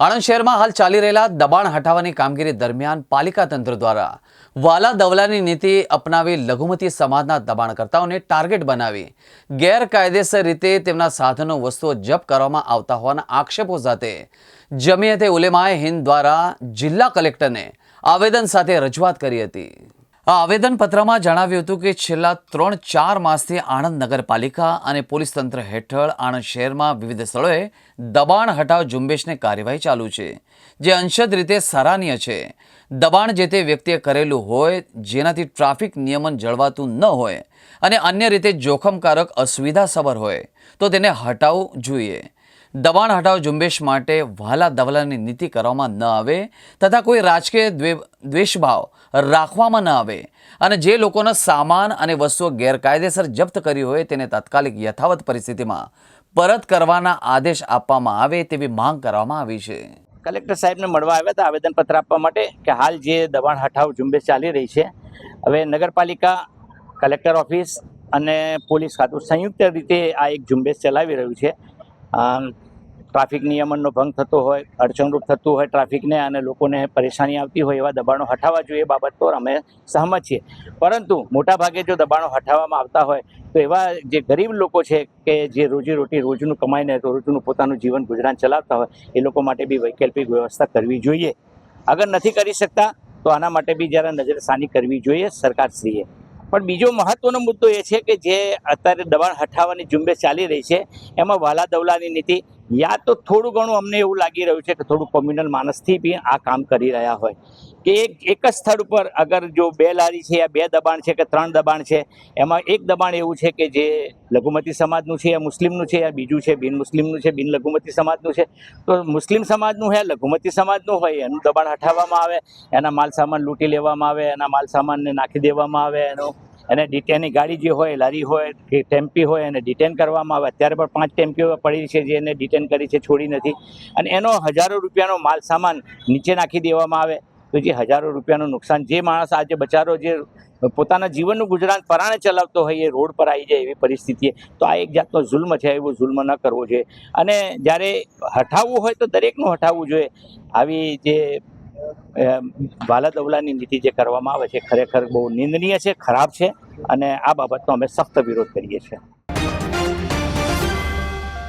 આણંદ શહેરમાં હાલ ચાલી રહેલા દબાણ હટાવવાની કામગીરી દરમિયાન પાલિકા તંત્ર દ્વારા વાલા દવલાની નીતિ અપનાવી લઘુમતી સમાજના દબાણકર્તાઓને ટાર્ગેટ બનાવી ગેરકાયદેસર રીતે તેમના સાધનો, વસ્તુઓ જપ્ત કરવામાં આવતા હોવાના આક્ષેપો સાથે જમિયતે ઉલેમાએ હિન્દ દ્વારા જિલ્લા કલેક્ટરને આવેદન સાથે રજૂઆત કરી હતી. આ આવેદનપત્રમાં જણાવ્યું હતું કે છેલ્લા ત્રણ, ચાર માસથી આણંદ નગરપાલિકા અને પોલીસ તંત્ર હેઠળ આણંદ શહેરમાં વિવિધ સ્થળોએ દબાણ હટાવ ઝુંબેશની કાર્યવાહી ચાલુ છે, જે અંશત રીતે સરાહનીય છે. દબાણ જે તે વ્યક્તિએ કરેલું હોય, જેનાથી ટ્રાફિક નિયમન જળવાતું ન હોય અને અન્ય રીતે જોખમકારક અસુવિધાસભર હોય, તો તેને હટાવવું જોઈએ. દબાણ હટાવ ઝુંબેશ માટે વહાલા દવલાની નીતિ કરવામાં ન આવે તથા કોઈ રાજકીય દ્વે- દ્વેષભાવ રાખવામાં ન આવે. અને જે લોકોનો સામાન અને વસ્તુઓ ગેરકાયદેસર જપ્ત કરી હોય તેને તાત્કાલિક યથાવત પરિસ્થિતિમાં પરત કરવાના આદેશ આપવામાં આવે તેવી માંગ કરવામાં આવી છે. કલેક્ટર સાહેબને મળવા આવ્યા હતા. આવેદનપત્ર આપવા માટે કે હાલ જે દબાણ હટાવ ઝુંબેશ ચાલી રહી છે, હવે નગરપાલિકા, કલેક્ટર ઓફિસ અને પોલીસ ખાતું સંયુક્ત રીતે આ એક ઝુંબેશ ચલાવી રહ્યું છે. ટ્રાફિક નિયમનનો ભંગ થતો હોય, અડચણરૂપ થતું હોય ટ્રાફિકને અને લોકોને પરેશાની આવતી હોય એવા દબાણો હટાવવા જોઈએ બાબત પર અમે સહમત છીએ. પરંતુ મોટાભાગે જો દબાણો હટાવવામાં આવતા હોય, તો એવા જે ગરીબ લોકો છે કે જે રોજીરોટી રોજનું કમાઈને રોજનું પોતાનું જીવન ગુજરાન ચલાવતા હોય, એ લોકો માટે બી વૈકલ્પિક વ્યવસ્થા કરવી જોઈએ. અગર નથી કરી શકતા, તો આના માટે બી જરા નજરસાની કરવી જોઈએ સરકારશ્રીએ. પણ બીજો મહત્વનો મુદ્દો એ છે કે જે અત્યારે દબાણ હટાવવાની ઝુંબેશ ચાલી રહી છે, એમાં વાલા દવલાની નીતિ યા તો થોડું ઘણું અમને એવું લાગી રહ્યું છે કે થોડું કોમ્યુનલ માણસથી બી આ કામ કરી રહ્યા હોય. કે એક એક જ સ્થળ ઉપર અગર જો બે લારી છે યા બે દબાણ છે કે ત્રણ દબાણ છે, એમાં એક દબાણ એવું છે કે જે લઘુમતી સમાજનું છે, યા મુસ્લિમનું છે, યા બીજું છે, બિન મુસ્લિમનું છે, બિન લઘુમતી સમાજનું છે, તો મુસ્લિમ સમાજનું હોય, લઘુમતી સમાજનું હોય, એનું દબાણ હટાવવામાં આવે, એના માલ સામાન લૂંટી લેવામાં આવે, એના માલ સામાનને નાખી દેવામાં આવે, એનો, એને ડિટેનની ગાડી જે હોય, લારી હોય ટેમ્પી હોય, એને ડિટેન કરવામાં આવે. અત્યારે પણ પાંચ ટેમ્પીઓ પડી છે જે એને ડિટેન કરી છે, છોડી નથી. અને એનો હજારો રૂપિયાનો માલ સામાન નીચે નાખી દેવામાં આવે. તો જે હજારો રૂપિયાનું નુકસાન જે માણસ આજે બચારો જે પોતાના જીવનનું ગુજરાન પરાણે ચલાવતો હોય એ રોડ પર આવી જાય એવી પરિસ્થિતિ તો આ એક જાતનો જુલ્મ છે, એવો જુલ્મ ન કરવો જોઈએ. અને જ્યારે હટાવવું હોય તો દરેકનું હટાવવું જોઈએ. આવી જે વાલાદવલાની નીતિ જે કરવામાં આવે છે, ખરેખર બહુ નિંદનીય છે, ખરાબ છે. અને આ બાબતનો અમે સખ્ત વિરોધ કરીએ છીએ.